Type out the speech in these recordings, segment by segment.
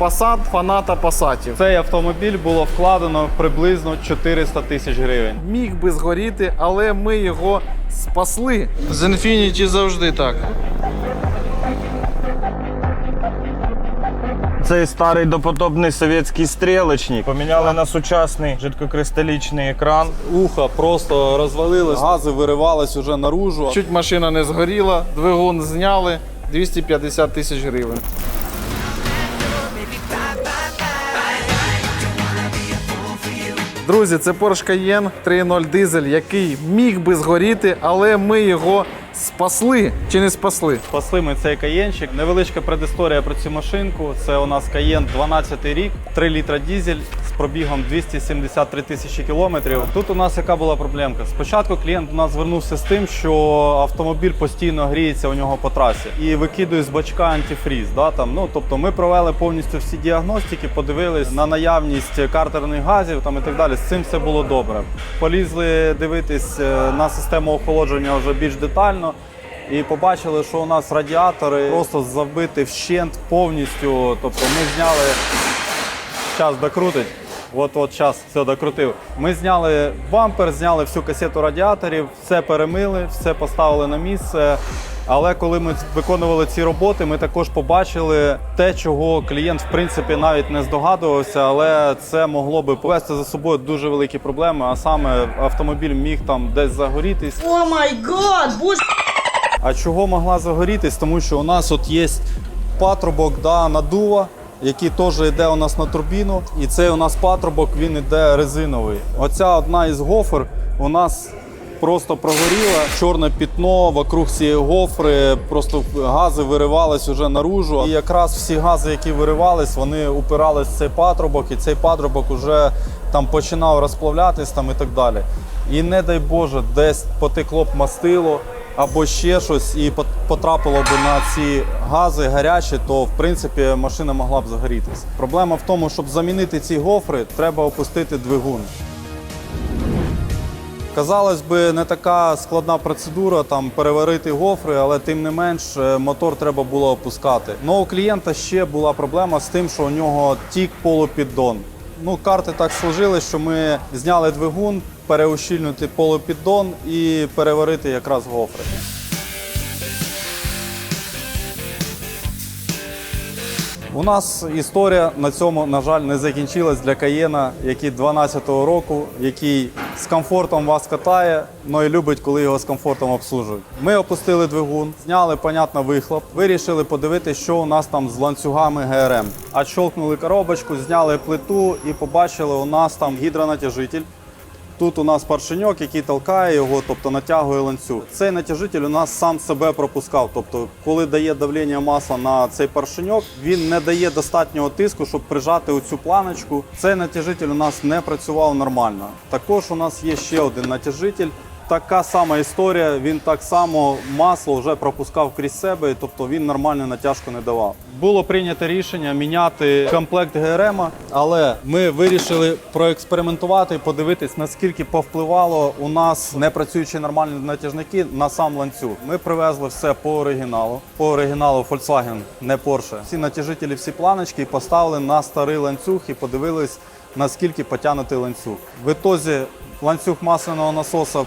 Passat фаната пасатів. В цей автомобіль було вкладено приблизно 400 тисяч гривень. Міг би згоріти, але ми його спасли. З Infiniti завжди так. Цей старий допотопний совєтський стрілочник поміняли на сучасний жидкокристалічний екран. Ухо просто розвалилось, гази виривались уже наружу. Чуть машина не згоріла, двигун зняли 250 тисяч гривень. Друзі, це Porsche Cayenne 3.0 дизель, який міг би згоріти, але ми його спасли чи не спасли. Спасли ми цей каєнчик. Невеличка предісторія про цю машинку. Це у нас каєн 12 рік, 3 літра дізель пробігом 273 тисячі кілометрів. Тут у нас яка була проблемка? Спочатку клієнт до нас звернувся з тим, що автомобіль постійно гріється у нього по трасі і викидує з бачка антифріз. Да, там, ну, тобто ми провели повністю всі діагностики, подивились на наявність картерних газів там, і так далі. З цим все було добре. Полізли дивитись е, на систему охолодження вже більш детально. І побачили, що у нас радіатори просто забиті вщент повністю. Тобто ми зняли час докрутить. От от час все докрутив. Ми зняли бампер, зняли всю касету радіаторів, все перемили, все поставили на місце. Але коли ми виконували ці роботи, ми також побачили те, чого клієнт в принципі навіть не здогадувався, але це могло би повести за собою дуже великі проблеми. А саме автомобіль міг там десь загорітись. О май гад, боже. А чого могла загорітись? Тому що у нас от є патрубок да, надува, який теж йде у нас на турбіну. І цей у нас патрубок він йде резиновий. Оця одна із гофр у нас просто прогоріла. Чорне пітно вокруг цієї гофри, просто гази виривались уже наружу. І якраз всі гази, які виривались, вони упирались в цей патрубок, і цей патрубок уже там починав розплавлятись там і так далі. І не дай Боже, десь потекло б мастило або ще щось і пот- потрапило б на ці гази гарячі, то в принципі машина могла б загорітися. Проблема в тому, щоб замінити ці гофри, треба опустити двигун. Казалось би, не така складна процедура там переварити гофри, але тим не менш е, мотор треба було опускати. Ну у клієнта ще була проблема з тим, що у нього тік полупіддон. Ну, карти так сложились, що ми зняли двигун, переущільнити полупіддон і переварити якраз гофри. У нас історія на цьому, на жаль, не закінчилась для Каєна, який 12-го року, який з комфортом вас катає, але й любить, коли його з комфортом обслужують. Ми опустили двигун, зняли, понятно, вихлоп, вирішили подивитися, що у нас там з ланцюгами ГРМ. Отщолкнули коробочку, зняли плиту і побачили, у нас там гідронатяжитель. Тут у нас паршеньок, який толкає його, тобто натягує ланцюг. Цей натяжитель у нас сам себе пропускав. Тобто, коли дає давлення масла на цей паршеньок, він не дає достатнього тиску, щоб прижати оцю планочку. Цей натяжитель у нас не працював нормально. Також у нас є ще один натяжитель. Така сама історія. Він так само масло вже пропускав крізь себе, тобто він нормальну натяжку не давав. Було прийнято рішення міняти комплект ГРМ, але ми вирішили проекспериментувати і подивитись, наскільки повпливало у нас не працюючі нормальні натяжники на сам ланцюг. Ми привезли все по оригіналу. По оригіналу Volkswagen, не Porsche. Всі натяжителі, всі планочки поставили на старий ланцюг і подивились, наскільки потягнутий ланцюг. В ітозі ланцюг масляного насоса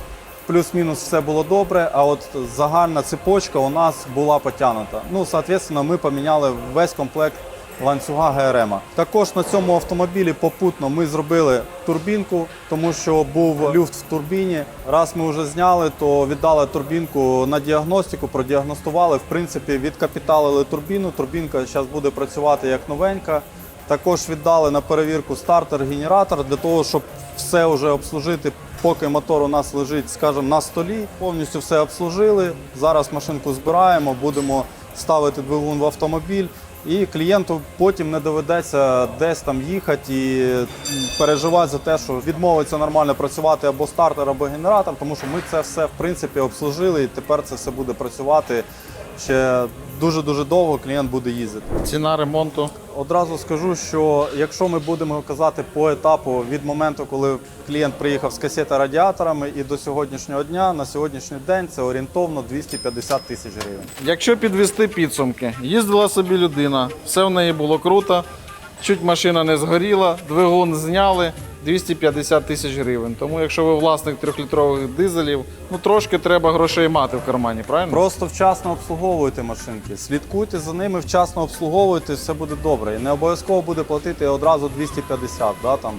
плюс-мінус все було добре, а от загальна цепочка у нас була потягнута. Ну, соответственно, ми поміняли весь комплект ланцюга ГРМ. Також на цьому автомобілі попутно ми зробили турбінку, тому що був люфт в турбіні. Раз ми вже зняли, то віддали турбінку на діагностику, продіагностували. В принципі, відкапіталили турбіну. Турбінка зараз буде працювати як новенька. Також віддали на перевірку стартер, генератор для того, щоб все вже обслужити, поки мотор у нас лежить, скажімо, на столі. Повністю все обслужили. Зараз машинку збираємо, будемо ставити двигун в автомобіль. І клієнту потім не доведеться десь там їхати і переживати за те, що відмовиться нормально працювати або стартер, або генератор, тому що ми це все в принципі обслужили, і тепер це все буде працювати ще дуже-дуже довго. Клієнт буде їздити. Ціна ремонту. Одразу скажу, що якщо ми будемо казати по етапу від моменту, коли клієнт приїхав з касети радіаторами і до сьогоднішнього дня, на сьогоднішній день це орієнтовно 250 тисяч гривень. Якщо підвести підсумки, їздила собі людина, все в неї було круто, Чуть машина не згоріла, двигун зняли 250 тисяч гривень. Тому якщо ви власник трьохлітрових дизелів, ну трошки треба грошей мати в кармані, правильно? Просто вчасно обслуговуйте машинки, слідкуйте за ними, вчасно обслуговуйте, все буде добре. І не обов'язково буде платити одразу 250. Да, там.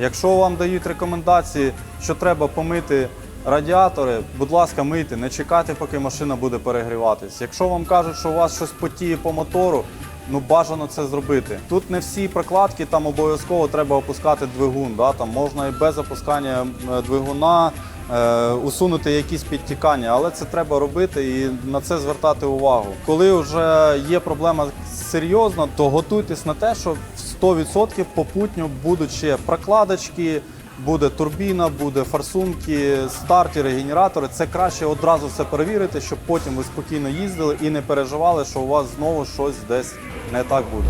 Якщо вам дають рекомендації, що треба помити радіатори, будь ласка, мийте, не чекайте, поки машина буде перегріватись. Якщо вам кажуть, що у вас щось потіє по мотору, ну бажано це зробити. Тут не всі прокладки, там обов'язково треба опускати двигун. Да? Там можна і без опускання двигуна е, усунути якісь підтікання, але це треба робити і на це звертати увагу. Коли вже є проблема серйозна, то готуйтесь на те, що 100% попутньо будуть ще прокладочки. Буде турбіна, буде форсунки, стартери, генератори. Це краще одразу все перевірити, щоб потім ви спокійно їздили і не переживали, що у вас знову щось десь не так буде.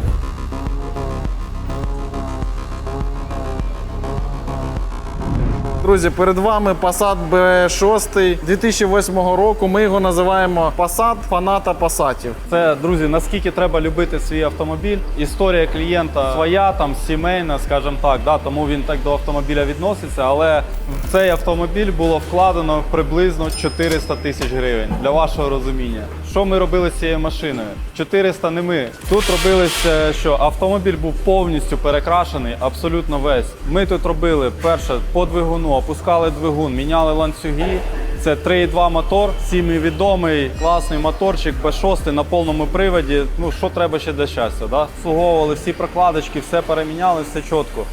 Друзі, перед вами Passat B6 2008 року. Ми його називаємо Passat фаната Passatів. Це друзі, наскільки треба любити свій автомобіль. Історія клієнта своя, там сімейна, скажімо так, да, тому він так до автомобіля відноситься. Але в цей автомобіль було вкладено приблизно 400 тисяч гривень для вашого розуміння. Що ми робили з цією машиною? 400 не ми. Тут робилося, що автомобіль був повністю перекрашений, абсолютно весь. Ми тут робили перше по двигуну, опускали двигун, міняли ланцюги. Це 3,2 мотор, всім відомий, класний моторчик B6 на повному приводі. Ну що треба ще для щастя? Да? Обслуговували всі прокладочки, все переміняли, все чітко.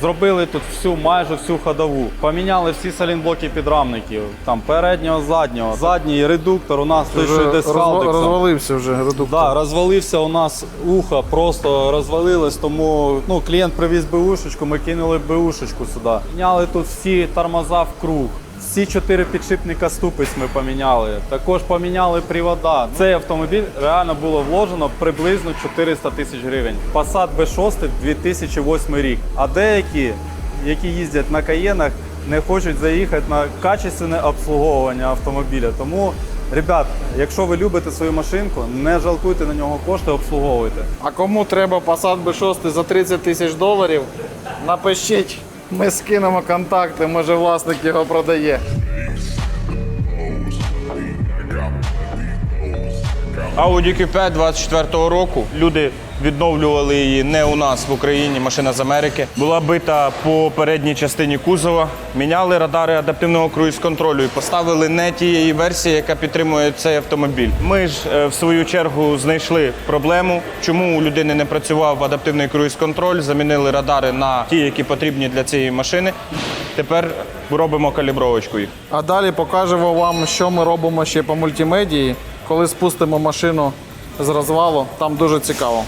Зробили тут всю, майже всю ходову. Поміняли всі салінблоки підрамників, там переднього, заднього. Задній редуктор у нас той, що йде з халдексом. розвалився вже редуктор. Да, розвалився у нас ухо, просто розвалилось, тому ну, клієнт привіз БУшечку, ми кинули БУшечку сюди. Міняли тут всі тормоза в круг. Всі чотири підшипника ступиць ми поміняли. Також поміняли привода. Цей автомобіль реально було вложено приблизно 400 тисяч гривень. Passat B6 2008 рік. А деякі, які їздять на каєнах, не хочуть заїхати на качественне обслуговування автомобіля. Тому, ребят, якщо ви любите свою машинку, не жалкуйте на нього кошти, обслуговуйте. А кому треба Passat B6 за 30 тисяч доларів, напишіть. Ми скинемо контакти, може власник його продає. Audi Q5 24-го року. Люди відновлювали її не у нас в Україні, машина з Америки. Була бита по передній частині кузова. Міняли радари адаптивного круїз-контролю і поставили не тієї версії, яка підтримує цей автомобіль. Ми ж е, в свою чергу знайшли проблему, чому у людини не працював адаптивний круїз-контроль. Замінили радари на ті, які потрібні для цієї машини. Тепер робимо калібровочку їх. А далі покажемо вам, що ми робимо ще по мультимедії, коли спустимо машину з розвалу. Там дуже цікаво.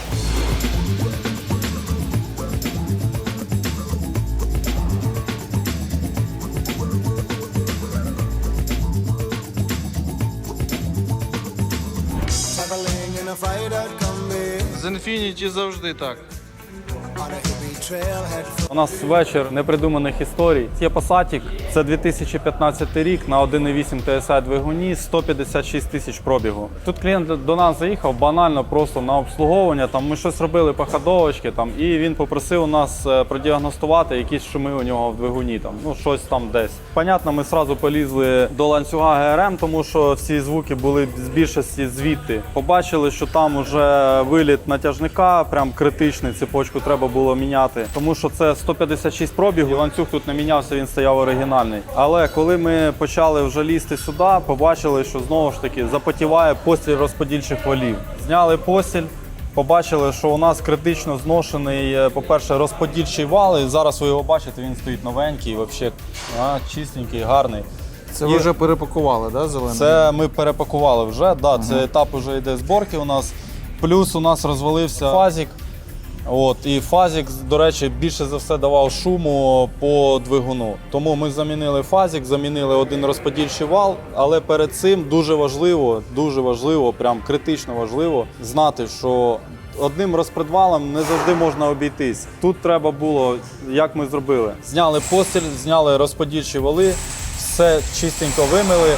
З Infinity завжди так. У нас вечір непридуманих історій. Є Passatік, це 2015 рік на 1,8 TSI двигуні, 156 тисяч пробігу. Тут клієнт до нас заїхав банально просто на обслуговування. Там ми щось робили по ходовочці, там і він попросив у нас е, продіагностувати якісь шуми у нього в двигуні. Там ну щось там десь. Понятно, ми одразу полізли до ланцюга ГРМ, тому що всі звуки були з більшості звідти. Побачили, що там уже виліт натяжника, прям критичний. Цепочку треба було міняти, тому що це 156 пробігів. Ланцюг тут не мінявся, він стояв оригінальний. Але коли ми почали вже лізти сюди, побачили, що знову ж таки запотіває постіль розподільчих валів. Зняли постіль. Побачили, що у нас критично зношений, е, по-перше, розподільчий вал. І зараз ви його бачите, він стоїть новенький, взагалі а, чистенький, гарний. Це ви Є- вже перепакували, да, зелений? Це ми перепакували вже. Да, це етап вже йде зборки у нас. Плюс у нас розвалився фазік. От, і фазік, до речі, більше за все давав шуму по двигуну. Тому ми замінили фазік, замінили один розподільчий вал. Але перед цим дуже важливо, дуже важливо, прям критично важливо знати, що одним розпредвалом не завжди можна обійтись. Тут треба було, як ми зробили. Зняли постіль, зняли розподільчі вали, все чистенько вимили.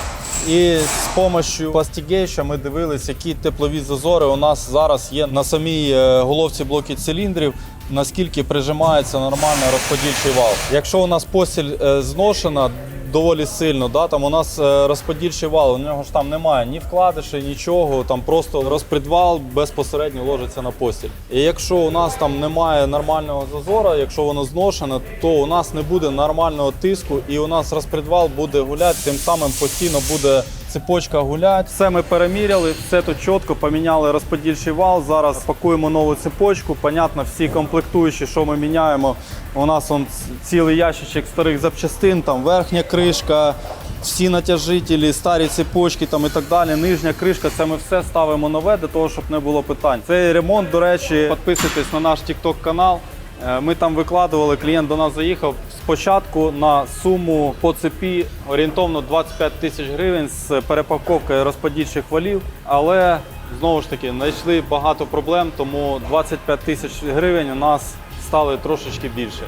І з помощю пластігейша ми дивилися, які теплові зазори у нас зараз є на самій е, головці блоки циліндрів. наскільки прижимається нормально розподільчий вал. Якщо у нас постіль е, зношена доволі сильно, да, там у нас е, розподільчий вал, у нього ж там немає ні вкладиші, нічого, там просто розпредвал безпосередньо ложиться на постіль. І якщо у нас там немає нормального зазора, якщо воно зношене, то у нас не буде нормального тиску і у нас розпредвал буде гуляти, тим самим постійно буде цепочка гулять. Все ми переміряли, все тут чітко, поміняли розподільчий вал. Зараз пакуємо нову цепочку. Понятно, всі комплектуючі, що ми міняємо. У нас он цілий ящичок старих запчастин, там верхня кришка, всі натяжителі, старі цепочки там і так далі. Нижня кришка, це ми все ставимо нове для того, щоб не було питань. Цей ремонт, до речі, підписуйтесь на наш TikTok канал. Е, Ми там викладували, клієнт до нас заїхав спочатку на суму по цепі орієнтовно 25 тисяч гривень з перепаковкою розподільчих валів. Але знову ж таки знайшли багато проблем, тому 25 тисяч гривень у нас стали трошечки більше.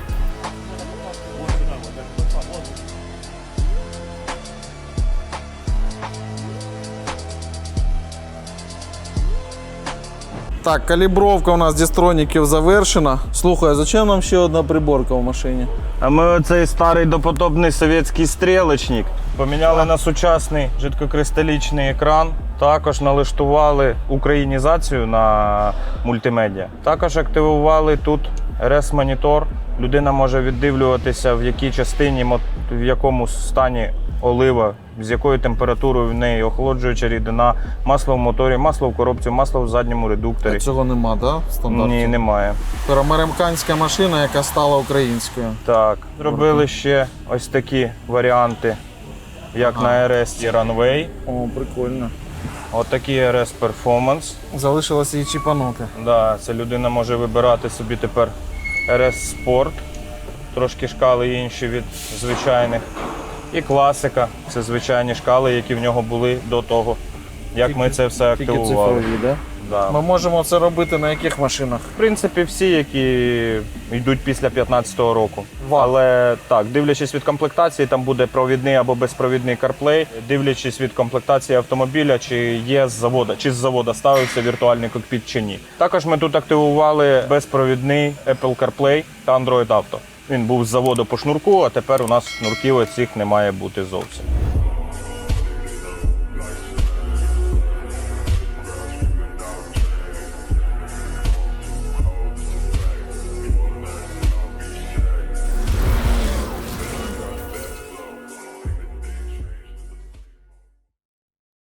Так, калібровка у нас дістроніків завершена. Слухай, а зачем нам ще одна приборка в машині? А ми оцей старий допотопний совєтський стрілочник поміняли на сучасний жидкокристалічний екран. Також налаштували українізацію на мультимедіа. Також активували тут RS-монітор. Людина може віддивлюватися, в якій частині, в якому стані олива, з якою температурою в неї охолоджуюча рідина, масло в моторі, масло в коробці, масло в задньому редукторі. Цього нема, да? В? Ні, немає. Американська машина, яка стала українською. Так, зробили ще ось такі варіанти, як на RS і Runway. О, прикольно. От такий RS Performance. Залишилося її чіпанути. Да, це людина може вибирати собі тепер RS Sport. Трошки шкали інші від звичайних. І класика. Це звичайні шкали, які в нього були до того, як ми це все Тільки активували. цифрові, да? Да. Ми можемо це робити на яких машинах? В принципі, всі, які йдуть після 15-го року. Вау. Але так, дивлячись від комплектації, там буде провідний або безпровідний CarPlay. Дивлячись від комплектації автомобіля, чи є з завода, чи з завода ставився віртуальний кокпіт чи ні. Також ми тут активували безпровідний Apple CarPlay та Android Auto. Він був з заводу по шнурку, а тепер у нас шнурків оцих не має бути зовсім.